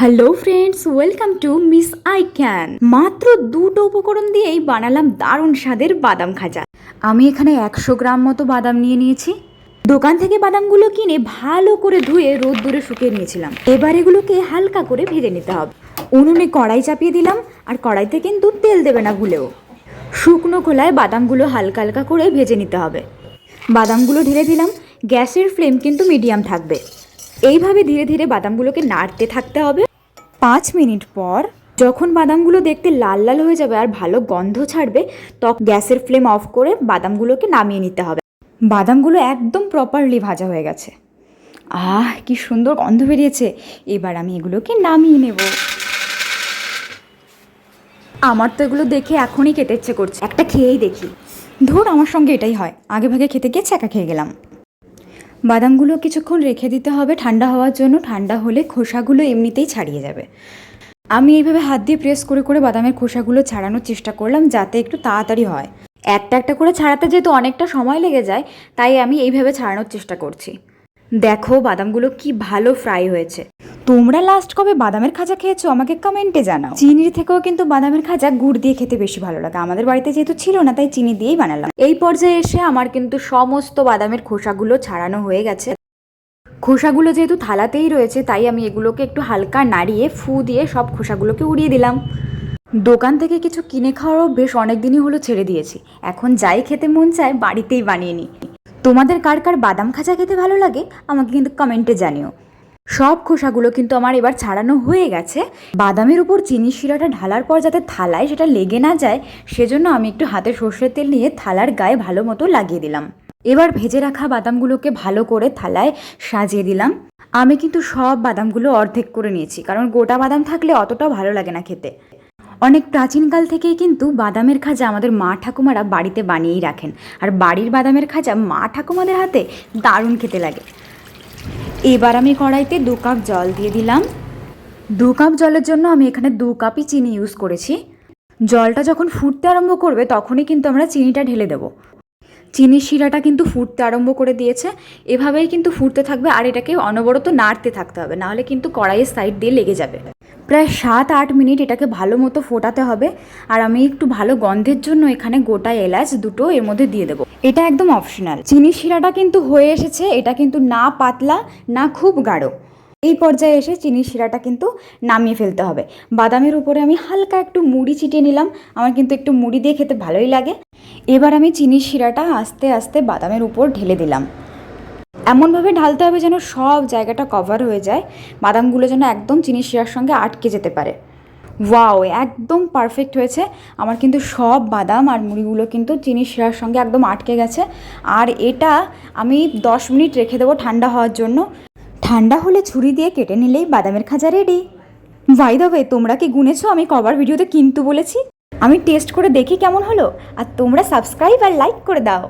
Hello friends welcome to miss I can মাত্র দুটো উপকরণ দিয়েই বানালাম দারুণ স্বাদের বাদাম খাজা। আমি এখানে একশো গ্রাম মতো বাদাম নিয়ে নিয়েছি। দোকান থেকে বাদামগুলো কিনে ভালো করে ধুয়ে রোদ দূরে শুকিয়ে নিয়েছিলাম। এবার এগুলোকে হালকা করে ভেজে নিতে হবে। উনুনে কড়াই চাপিয়ে দিলাম, আর কড়াইতে কিন্তু তেল দেবে না ভুলেও। শুকনো খোলায় বাদামগুলো হালকা হালকা করে ভেজে নিতে হবে। বাদামগুলো ঢেলে দিলাম, গ্যাসের ফ্লেম কিন্তু মিডিয়াম থাকবে। এইভাবে ধীরে ধীরে বাদামগুলোকে নাড়তে থাকতে হবে। পাঁচ মিনিট পর যখন বাদামগুলো দেখতে লাল লাল হয়ে যাবে আর ভালো গন্ধ ছাড়বে, তখন গ্যাসের ফ্লেম অফ করে বাদামগুলোকে নামিয়ে নিতে হবে। বাদামগুলো একদম প্রপারলি ভাজা হয়ে গেছে। আহ, কি সুন্দর গন্ধ বেরিয়েছে। এবার আমি এগুলোকে নামিয়ে নেব। আমার তো এগুলো দেখে এখনই খেতে ইচ্ছে করছে। একটা খেয়েই দেখি। ধর, আমার সঙ্গে এটাই হয়। আগে ভাগে খেতে গিয়ে চাকা খেয়ে গেলাম। বাদামগুলো কিছুক্ষণ রেখে দিতে হবে। ঠান্ডা হওয়ার জন্য ঠান্ডা হলে খোসাগুলো এমনিতেই ছাড়িয়ে যাবে। আমি এইভাবে হাত দিয়ে প্রেস করে করে বাদামের খোসাগুলো ছাড়ানোর চেষ্টা করলাম যাতে একটু তাড়াতাড়ি হয়। একটা একটা করে ছাড়াতে যেহেতু অনেকটা সময় লেগে যায়, তাই আমি এইভাবে ছাড়ানোর চেষ্টা করছি। দেখো বাদামগুলো কি ভালো ফ্রাই হয়েছে। তোমরা লাস্ট কবে বাদামের খাজা খেয়েছো আমাকে কমেন্টে জানাও। চিনির থেকেও কিন্তু বাদামের খাজা গুড় দিয়ে খেতে বেশি ভালো লাগে। আমাদের বাড়িতে যেহেতু ছিল না, তাই চিনি দিয়েই বানালাম। এই পর্যায়ে এসে আমার কিন্তু সমস্ত বাদামের খোসাগুলো ছাড়ানো হয়ে গেছে। খোসাগুলো যেহেতু থালাতেই রয়েছে, তাই আমি এগুলোকে একটু হালকা নাড়িয়ে, ফু দিয়ে সব খোসাগুলোকে উড়িয়ে দিলাম। দোকান থেকে কিছু কিনে খাওয়ারও বেশ অনেক দিনই হলো ছেড়ে দিয়েছি। এখন যাই খেতে মন চায়, বাড়িতেই বানিয়ে নিই। তোমাদের কার কার বাদাম খাজা খেতে ভালো লাগে, আমাকে কিন্তু কমেন্টে জানিও। সব খোসাগুলো কিন্তু আমার এবার ছাড়ানো হয়ে গেছে। বাদামের উপর চিনি শিরাটা ঢালার পর যাতে থালায় সেটা লেগে না যায়, সেজন্য আমি একটু হাতে সর্ষের তেল নিয়ে থালার গায়ে ভালো মতো লাগিয়ে দিলাম। এবার ভেজে রাখা বাদামগুলোকে ভালো করে থালায় সাজিয়ে দিলাম। আমি কিন্তু সব বাদামগুলো অর্ধেক করে নিয়েছি, কারণ গোটা বাদাম থাকলে অতটাও ভালো লাগে না খেতে। অনেক প্রাচীনকাল থেকেই কিন্তু বাদামের খাজা আমাদের মা ঠাকুমারা বাড়িতে বানিয়েই রাখেন। আর বাড়ির বাদামের খাজা মা ঠাকুমাদের হাতে দারুণ খেতে লাগে। এবার আমি কড়াইতে দু কাপ জল দিয়ে দিলাম। দু কাপ জলের জন্য আমি এখানে দু কাপই চিনি ইউজ করেছি। জলটা যখন ফুটতে আরম্ভ করবে, তখনই কিন্তু আমরা চিনিটা ঢেলে দেব। চিনির শিরাটা কিন্তু ফুটতে আরম্ভ করে দিয়েছে। এভাবেই কিন্তু ফুটতে থাকবে আর এটাকে অনবরত নাড়তে থাকতে হবে, নাহলে কিন্তু কড়াইয়ের সাইড দিয়ে লেগে যাবে। প্রায় সাত, আট মিনিট এটাকে ভালো মতো ফোটাতে হবে। আর আমি একটু ভালো গন্ধের জন্য এখানে গোটা এলাচ দুটো এর মধ্যে দিয়ে দেবো। এটা একদম অপশনাল। চিনি শিরাটা কিন্তু হয়ে এসেছে, এটা কিন্তু না পাতলা, না খুব গাঢ়। এই পর্যায়ে এসে চিনির শিরাটা কিন্তু নামিয়ে ফেলতে হবে। বাদামের উপরে আমি হালকা একটু মুড়ি ছিটিয়ে নিলাম। আমার কিন্তু একটু মুড়ি দিয়ে খেতে ভালোই লাগে। এবার আমি চিনির শিরাটা আস্তে আস্তে বাদামের উপর ঢেলে দিলাম। এমনভাবে ঢালতে হবে যেন সব জায়গাটা কভার হয়ে যায়। বাদামগুলো যেন একদম চিনি শিরার সঙ্গে আটকে যেতে পারে। ওয়াও একদম পারফেক্ট হয়েছে। আমার কিন্তু সব বাদাম আর মুড়িগুলো কিন্তু চিনি শিরার সঙ্গে একদম আটকে গেছে। আর এটা আমি দশ মিনিট রেখে দেবো ঠান্ডা হওয়ার জন্য। ঠান্ডা হলে ছুরি দিয়ে কেটে নিলেই বাদামের খাজা রেডি ভাই দবে তোমরা কি গুনেছো? আমি কবার ভিডিওতে কিন্তু বলেছি। আমি টেস্ট করে দেখি কেমন হলো। আর তোমরা সাবস্ক্রাইব আর লাইক করে দাও।